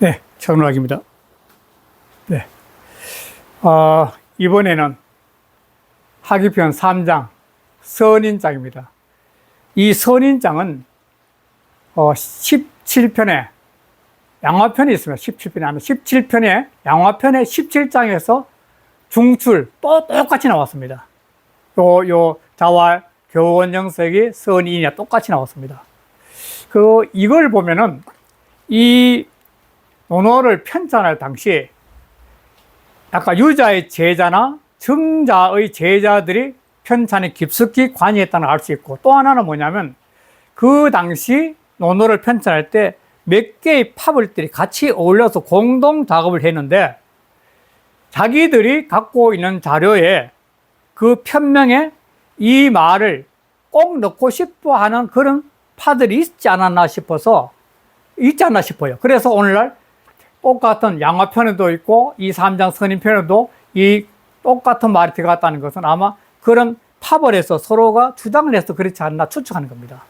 네, 천문학입니다. 네. 어, 이번에는 하기편 3장 선인장입니다. 이 선인장은 어, 17편에 양화편이 있습니다. 17편에 하면 17편에 양화편의 17장에서 중출 또 똑같이 나왔습니다. 요, 요 자활 교원 영색이 선인이냐 똑같이 나왔습니다. 그 이걸 보면은 이 논어를 편찬할 당시 아까 유자의 제자나 정자의 제자들이 편찬에 깊숙이 관여했다는 걸 알 수 있고 또 하나는 뭐냐면 그 당시 논어를 편찬할 때 몇 개의 파벌들이 같이 어울려서 공동 작업을 했는데 자기들이 갖고 있는 자료에 그 편명에 이 말을 꼭 넣고 싶어 하는 그런 파들이 있지 않았나 싶어서 있지 않나 싶어요. 그래서 오늘날 똑같은 양화편에도 있고 이 삼장 선임편에도 이 똑같은 말이 들어갔다는 것은 아마 그런 파벌에서 서로가 주장을 해서 그렇지 않나 추측하는 겁니다.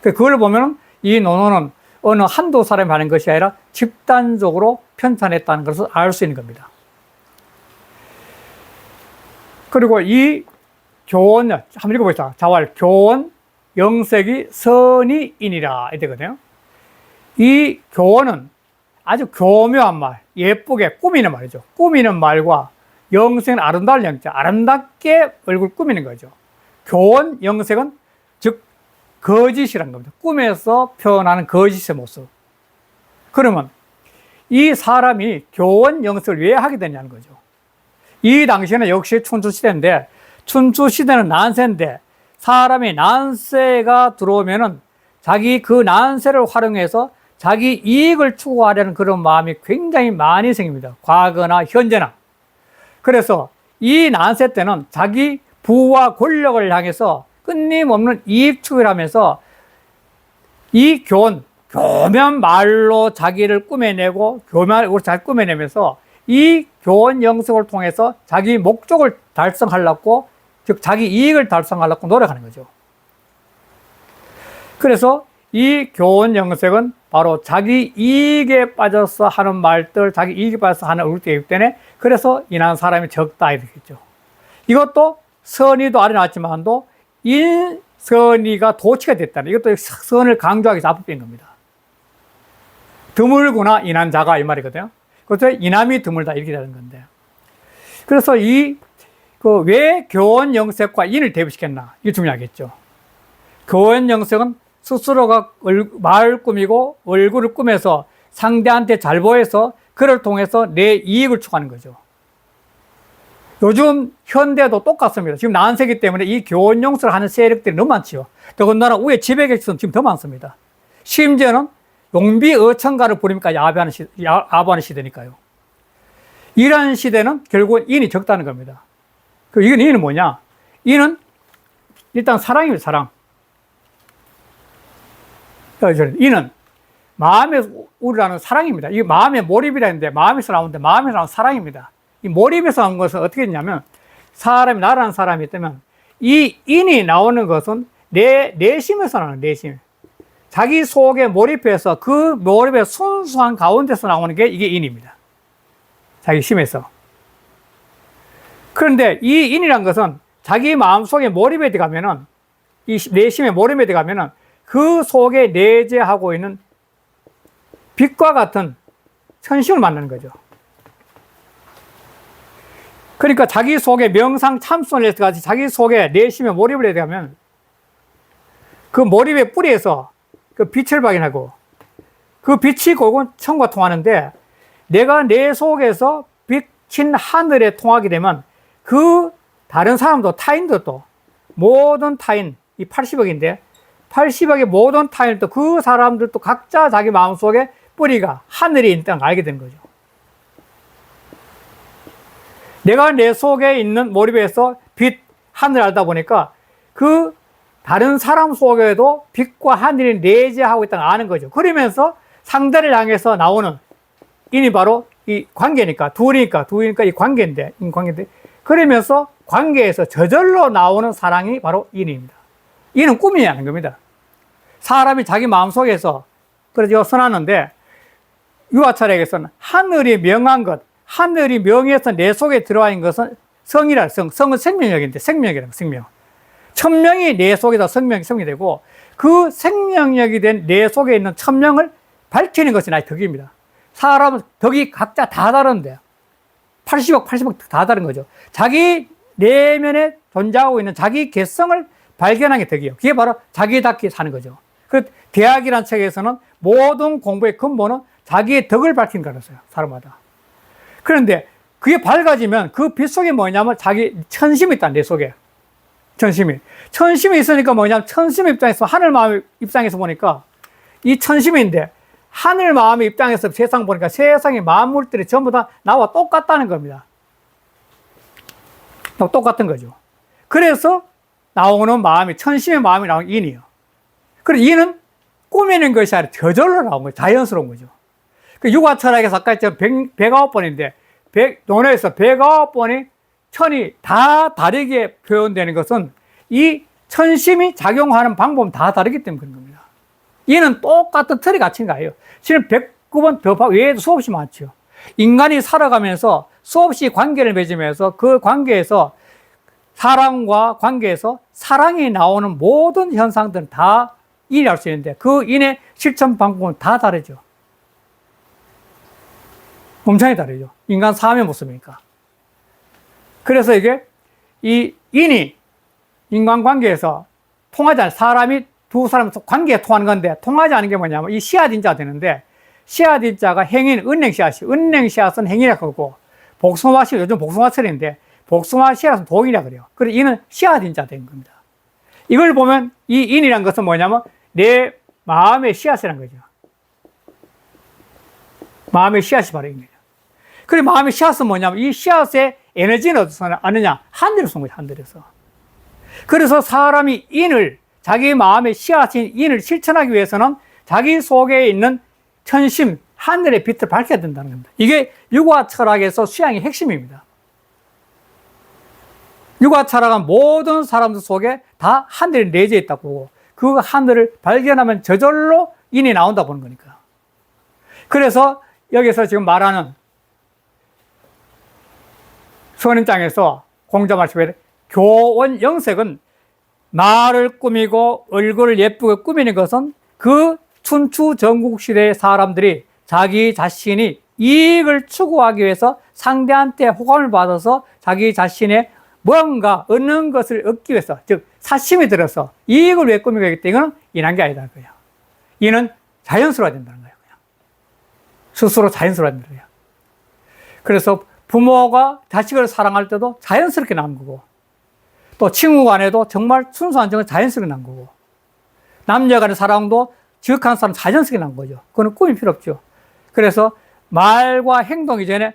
그걸 보면 이 논어는 어느 한두 사람이 하는 것이 아니라 집단적으로 편찬했다는 것을 알 수 있는 겁니다. 그리고 이 교원, 한번 읽어보시다. 자활, 교원, 영색이 선이인이라 이 되거든요. 이 교원은 아주 교묘한 말, 예쁘게 꾸미는 말이죠. 꾸미는 말과 영색은 아름다울 영자, 아름답게 얼굴 꾸미는 거죠. 교원, 영색은 즉 거짓이란 겁니다. 꿈에서 표현하는 거짓의 모습. 그러면 이 사람이 교원 영색을 왜 하게 되냐는 거죠. 이 당시에는 역시 춘추 시대인데 춘추 시대는 난세인데 사람이 난세가 들어오면은 자기 그 난세를 활용해서 자기 이익을 추구하려는 그런 마음이 굉장히 많이 생깁니다. 과거나 현재나. 그래서 이 난세 때는 자기 부와 권력을 향해서 끊임없는 이익 추구를 하면서 이 교훈, 교묘한 말로 자기를 꾸며내고 교묘하고 잘 꾸며내면서 이 교원 영성을 통해서 자기 목적을 달성하려고 즉 자기 이익을 달성하려고 노력하는 거죠. 그래서 이 교원 영색은 바로 자기 이익에 빠져서 하는 말들, 자기 이익에 빠져서 하는 얼굴이기 때문에 그래서 인한 사람이 적다 이렇겠죠. 이것도 선의도 아래 나왔지만도 인선의가 도치가 됐다는 이것도 선을 강조하기 위해서 앞에 뺀 겁니다. 드물구나 인한 자가 이 말이거든요. 그것도 인함이 드물다 이렇게 되는 건데. 그래서 이, 그, 왜 교원 영색과 인을 대비시켰나? 이게 중요하겠죠. 교원 영색은 스스로가 얼, 말 꾸미고 얼굴을 꾸며서 상대한테 잘 보여서 그를 통해서 내 이익을 추구하는 거죠. 요즘 현대도 똑같습니다. 지금 난세기 때문에 이 교원 영색을 하는 세력들이 너무 많지요. 더군다나 위에 지배계층은 지금 더 많습니다. 심지어는 용비 어천가를 부리니까 야비하는 시, 야, 아부하는 시대니까요. 이런 시대는 결국은 인이 적다는 겁니다. 그 이건 인은 뭐냐? 인은 일단 사랑입니다. 사랑. 인은 마음에 우리라는 사랑입니다. 이게 마음의 몰입이라는데 마음에서 나오는데 마음에서 나온 사랑입니다. 이 몰입에서 나온 것은 어떻게 했냐면 사람이 나라는 사람이 있다면 이 인이 나오는 것은 내 내심에서 나오는 내심. 자기 속에 몰입해서 그 몰입의 순수한 가운데서 나오는 게 이게 인입니다. 자기 심에서. 그런데 이 인이란 것은 자기 마음 속에 몰입에 들어가면은 이 내심에 몰입에 들어가면은 그 속에 내재하고 있는 빛과 같은 천식을 만나는 거죠. 그러니까 자기 속에 명상 참선을 해서 같이 자기 속에 내심에 몰입을 해야 되면 그 몰입의 뿌리에서 그 빛을 발견하고 그 빛이 결국은 천과 통하는데 내가 내 속에서 빛인 하늘에 통하게 되면 그 다른 사람도 타인들도 모든 타인 이 80억인데 80억의 모든 타인도 그 사람들도 각자 자기 마음속에 뿌리가 하늘에 있다는 걸 알게 되는 거죠. 내가 내 속에 있는 몰입에서 빛, 하늘 알다 보니까 그 다른 사람 속에도 빛과 하늘이 내재하고 있다는 걸 아는 거죠. 그러면서 상대를 향해서 나오는 인이 바로 이 관계니까, 둘이니까, 둘이니까 이 관계인데, 인관계인데, 그러면서 관계에서 저절로 나오는 사랑이 바로 인입니다. 인은 꿈이라는 겁니다. 사람이 자기 마음속에서, 그래서 선하는데, 유아철에게서는 하늘이 명한 것, 하늘이 명해서 내 속에 들어와 있는 것은 성이라 성, 성은 생명력인데 생명이라고 생명. 천명이 내 속에다 생명이 성이 되고 그 생명력이 된 내 속에 있는 천명을 밝히는 것이 나의 덕입니다. 사람은 덕이 각자 다 다른데 80억, 80억 다 다른 거죠. 자기 내면에 존재하고 있는 자기 개성을 발견한 게 덕이에요. 그게 바로 자기답게 사는 거죠. 그 대학이라는 책에서는 모든 공부의 근본은 자기의 덕을 밝힌 거라서요. 사람마다. 그런데 그게 밝아지면 그 빛 속에 뭐냐면 자기 천심이 있다, 내 속에. 천심이. 천심이 있으니까 뭐냐면 천심 입장에서 하늘 마음 입장에서 보니까 이 천심인데 하늘 마음의 입장에서 세상 보니까 세상의 만물들이 전부 다 나와 똑같다는 겁니다. 똑같은 거죠. 그래서 나오는 마음이 천심의 마음이 나오는 인이요. 그래서 인은 꾸미는 것이 아니라 저절로 나온 거예요. 자연스러운 거죠. 그 육아 철학에서 아까 저 100, 109번인데 100, 논에서 109번이 천이 다 다르게 표현되는 것은 이 천심이 작용하는 방법은 다 다르기 때문에 그런 겁니다. 이는 똑같은 틀이 갇힌 거예요. 실은 109번 더 외에도 수없이 많죠. 인간이 살아가면서 수없이 관계를 맺으면서 그 관계에서 사랑과 관계에서 사랑이 나오는 모든 현상들은 다 인이할 수 있는데 그 인의 실천 방법은 다 다르죠. 엄청나게 다르죠. 인간 삶의 모습이니까. 그래서 이게 이 인이 인간관계에서 통하지 않는 사람이 두 사람 관계에 통하는 건데 통하지 않은 게 뭐냐면 이 씨앗인자 되는데 씨앗인자가 행인 은행 씨앗이 은행 씨앗은 행이라고 하고 복숭아 씨 요즘 복숭아 철인데 복숭아 씨앗은 동이라 그래요. 그래서 이는 씨앗인자 된 겁니다. 이걸 보면 이 인이란 것은 뭐냐면 내 마음의 씨앗이란 거죠. 마음의 씨앗이 바로 인이에요. 그리고 마음의 씨앗은 뭐냐면 이 씨앗의 에너지는 어디서 아느냐? 하늘에서 온 거죠, 하늘에서. 그래서 사람이 인을, 자기 마음의 씨앗인 인을 실천하기 위해서는 자기 속에 있는 천심, 하늘의 빛을 밝혀야 된다는 겁니다. 이게 육아 철학에서 수양의 핵심입니다. 육아 철학은 모든 사람들 속에 다 하늘이 내재 있다고 보고 그 하늘을 발견하면 저절로 인이 나온다 보는 거니까. 그래서 여기서 지금 말하는 선인장에서 공자 말씀에 교원 영색은 말을 꾸미고 얼굴을 예쁘게 꾸미는 것은 그 춘추 전국 시대의 사람들이 자기 자신이 이익을 추구하기 위해서 상대한테 호감을 받아서 자기 자신의 뭔가 얻는 것을 얻기 위해서 즉 사심이 들어서 이익을 왜 있기 때문에 이건 인한 게 아니다 그요 이는 자연스러워야 된다는 거예요. 그냥. 스스로 자연스러워야 된다는 거예요. 그래서 부모가 자식을 사랑할 때도 자연스럽게 난 거고, 또 친구 간에도 정말 순수한 정은 자연스럽게 난 거고, 남녀 간의 사랑도 지극한 사람 자연스럽게 난 거죠. 그거는 꿈이 필요 없죠. 그래서 말과 행동 이전에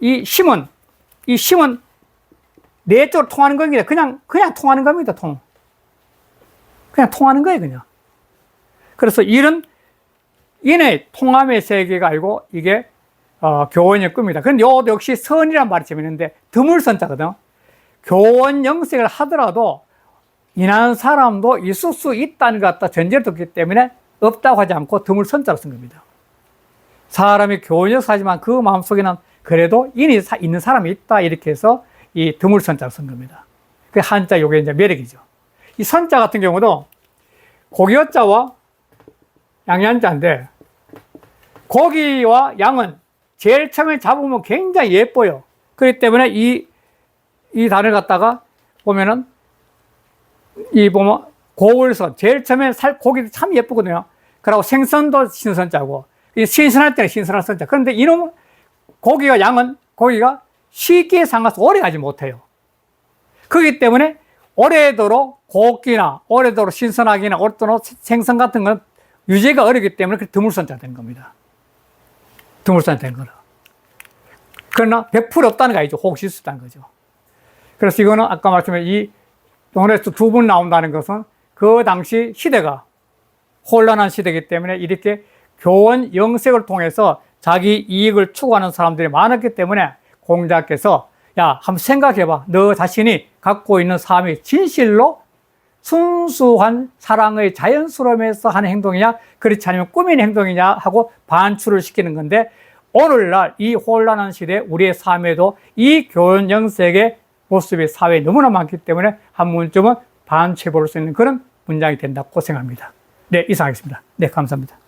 이 심은, 이 심은 내적으로 통하는 겁니다. 그냥, 그냥 통하는 겁니다, 통. 그냥 통하는 거예요, 그냥. 그래서 이런 인의 통함의 세계가 알고 이게 어, 교원의 꿈이다. 그런데 요 역시 선이란 말이 재밌는데 드물선 자거든. 교원 영색을 하더라도 인한 사람도 있을 수 있다는 것 같다 전제를 뒀기 때문에 없다고 하지 않고 드물선 자로 쓴 겁니다. 사람이 교원 역 사지만 그 마음속에는 그래도 인이 있는 사람이 있다 이렇게 해서 이 드물선자로 쓴 겁니다. 그 한자 요게 이제 매력이죠. 이 선자 같은 경우도 고기어자와 양양자인데 고기와 양은 제일 처음에 잡으면 굉장히 예뻐요. 그렇기 때문에 이, 이 단을 갖다가 보면은 이 보면 고울선, 제일 처음에 살, 고기도 참 예쁘거든요. 그리고 생선도 신선자고, 신선할 때는 신선한 선자. 그런데 이놈 고기와 양은 고기가 쉽게 상가서 오래 가지 못해요. 그렇기 때문에 오래도록 고기나 오래도록 신선하기나 오래도록 생선 같은 건 유지가 어렵기 때문에 드물선자 된 겁니다. 드물선자 된 거라. 그러나 100% 없다는 거 아니죠. 혹시 있었다는 거죠. 그래서 이거는 아까 말씀에 이 논에서 두 분 나온다는 것은 그 당시 시대가 혼란한 시대이기 때문에 이렇게 교원 영색을 통해서 자기 이익을 추구하는 사람들이 많았기 때문에 공자께서 야, 한번 생각해봐. 너 자신이 갖고 있는 삶이 진실로 순수한 사랑의 자연스러움에서 하는 행동이냐, 그렇지 않으면 꾸민 행동이냐 하고 반출을 시키는 건데, 오늘날 이 혼란한 시대 우리의 삶에도 이 교훈 영색의 모습이 사회에 너무나 많기 때문에 한 번쯤은 반추해 볼 수 있는 그런 문장이 된다고 생각합니다. 네, 이상하겠습니다. 네, 감사합니다.